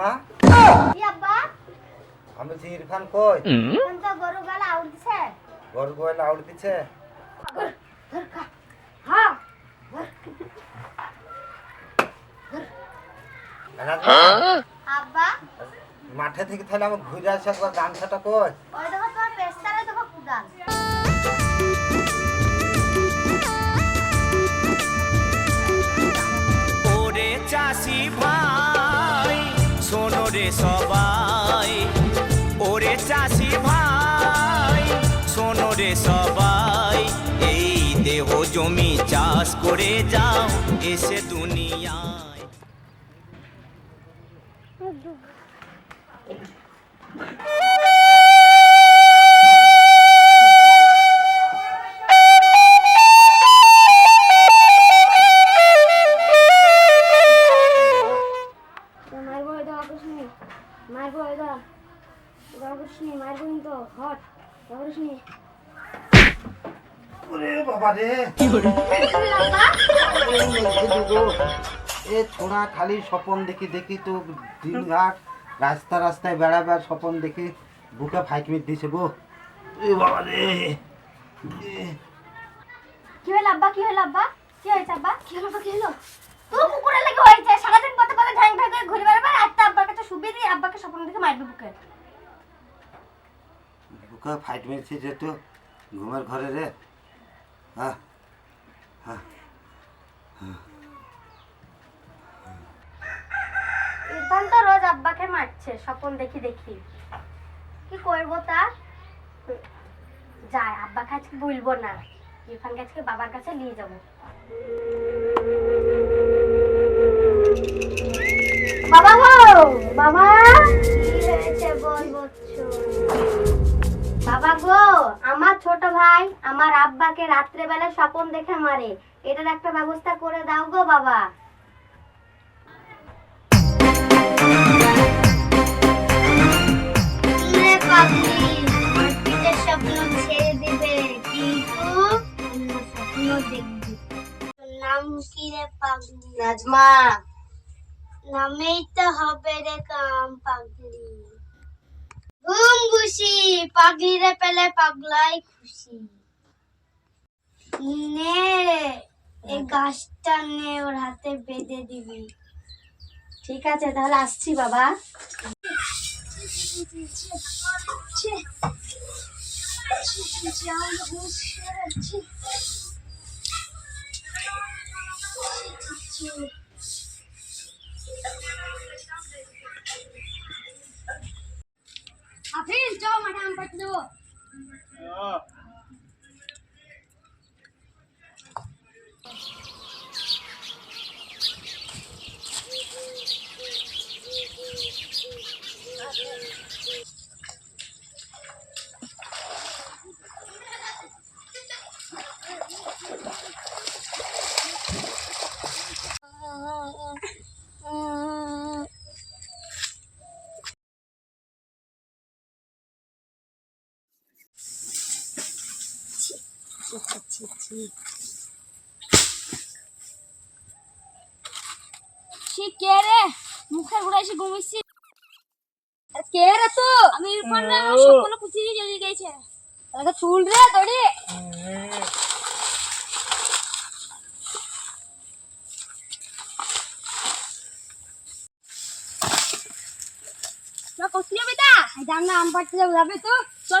আব্বা? আমি বলছি ইরফান কই? তো গরু গলা আউট দিছে। গরু গলা আউট দিছে? হ্যাঁ? আব্বা? মাঠে থেকে তাহলে আমি ঘুরে আসি একবার গামছাটা কই? সবাই। ওরে চাষি ভাই শোনো রে সবাই এই দেহ জমি চাষ করে যাও এসে দুনিয়ায় মারবো এটা মারবো এটা মারবো কিন্তু হট ওরে বাবা রে। এ ছোড়া খালি স্বপন দেখি দেখি তো দিনঘাট রাস্তা রাস্তায় বেড়াবার স্বপন দেখি বুকে ফাইকমিট দিছে গো। এ বাবা রে। কি হলো আব্বা? কি হলো আব্বা? কি হয়েছে আব্বা? কি হলো? কি হলো? তোর কুকুরের লেগে হয়েছে সারাদিন পথে পথে ঢ্যাং ঢ্যাং করে ঘুরে বেড়াবে আর তো আব্বার কাছে শুবিয়ে দিয়ে আব্বাকে ফাইট মেরেছি যেহেতু ঘুমের ঘরে রে। হ্যাঁ ইরফান তো রোজ আব্বাকে মারছে স্বপন দেখি দেখি। কি করব তা যাই আব্বাকে আজকে বলব না। ইরফানকে আজকে বাবার কাছে নিয়ে যাব। বাবা গো বাবা। ভাই আমার আব্বাকে রাত্রেবেলা স্বপন দেখে মারে। এটার একটা ব্যবস্থা করে দাও গো বাবা। নাজমা। নামেই তো হবে রে কাম পাগলি। ঘুম খুশি পাগলি রে পেলে পাগলাই খুশি। নে এই গাছটা নে, ওর হাতে বেঁধে দিবি। ঠিক আছে, তাহলে আসছি বাবা। আফিল চল মাঠে আম পাড়তে দেবো সে কে রে? মুখে ঘুরাইছি ঘুমিয়েছি। কে রে তো? আমি ইরফান না আমার স্বপ্ন খুঁজে চলে গেছে। তাকে চুল রে দড়ি। কোথায় যাবে তা যাম না আম পাড়তে যাব যাবে তো? চল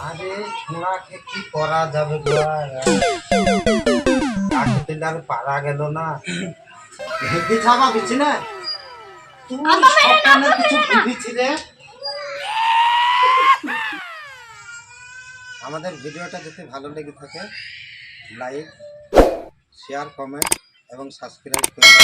আরে ছোড়াকে কি করা যাবে আর? পারা গেল না। হেঁটে ছাপা বিছি না? তুই আব্বা মেরে না, সকালে কিছু মেরে ভেবেছি রে। আমাদের ভিডিওটা যদি ভালো লেগে থাকে লাইক শেয়ার কমেন্ট এবং সাবস্ক্রাইব করবেন